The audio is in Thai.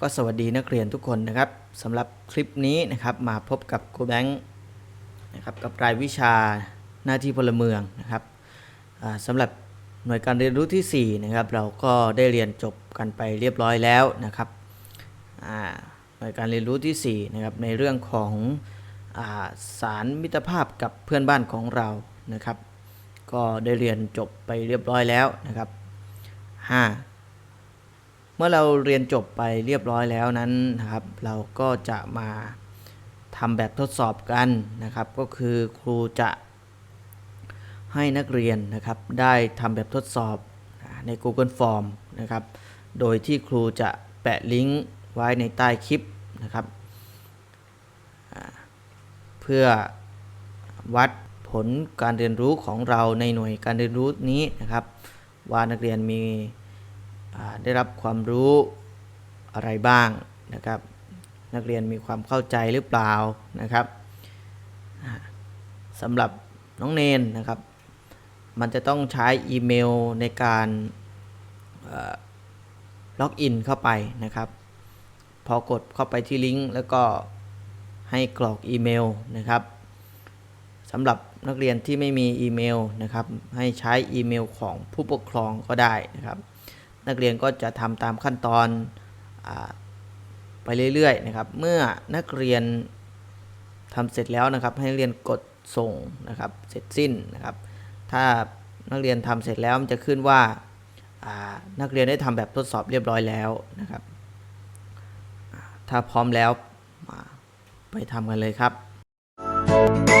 ก็สวัสดีนักเรียนทุกคนนะครับสำหรับคลิปนี้นะครับมาพบกับครูแบงค์นะครับกับรายวิชาหน้าที่พลเมืองนะครับอ่าสำหรับหน่วยการเรียนรู้ที่4นะครับเราก็ได้เรียนจบกันไปเรียบร้อยแล้วนะครับอ่าหน่วยการเรียนรู้ที่4นะครับในเรื่องของอาสารมิตรภาพกับเพื่อนบ้านของเรานะครับ ก็ได้เรียนจบไปเรียบร้อยแล้วนะครับ 5 มื่อเราเรียนจบไปเรียบร้อยแล้วนั้นนะครับ เราก็จะมาทำแบบทดสอบกันนะครับ ก็คือครูจะให้นักเรียนนะครับ ได้ทำแบบทดสอบใน Google Form นะครับ โดยที่ครูจะแปะลิงก์ไว้ในใต้คลิปนะครับ เพื่อวัดผลการเรียนรู้ของเราในหน่วยการเรียนรู้นี้นะครับ ว่านักเรียนมี ได้รับความรู้อะไรบ้างนะครับ นักเรียนมีความเข้าใจหรือเปล่านะครับสำหรับน้องเนนนะครับ มันจะต้องใช้อีเมลในการล็อกอินเข้าไปนะครับ พอกดเข้าไปที่ลิงก์แล้วก็ให้กรอกอีเมลนะครับสำหรับนักเรียนที่ไม่มีอีเมลนะครับ ให้ใช้อีเมลของผู้ปกครองก็ได้นะครับ นักเรียนก็จะทำตามขั้นตอนอไปเรื่อยๆนะครับ เมื่อนักเรียนทำเสร็จแล้วนะครับ ให้นักเรียนกดส่งนะครับ เสร็จสิ้นนะครับ ถ้านักเรียนทำเสร็จแล้วมันจะขึ้นว่านักเรียนได้ทำแบบทดสอบเรียบร้อยแล้วนะครับ ถ้าพร้อมแล้วมาไปทำกันเลยครับ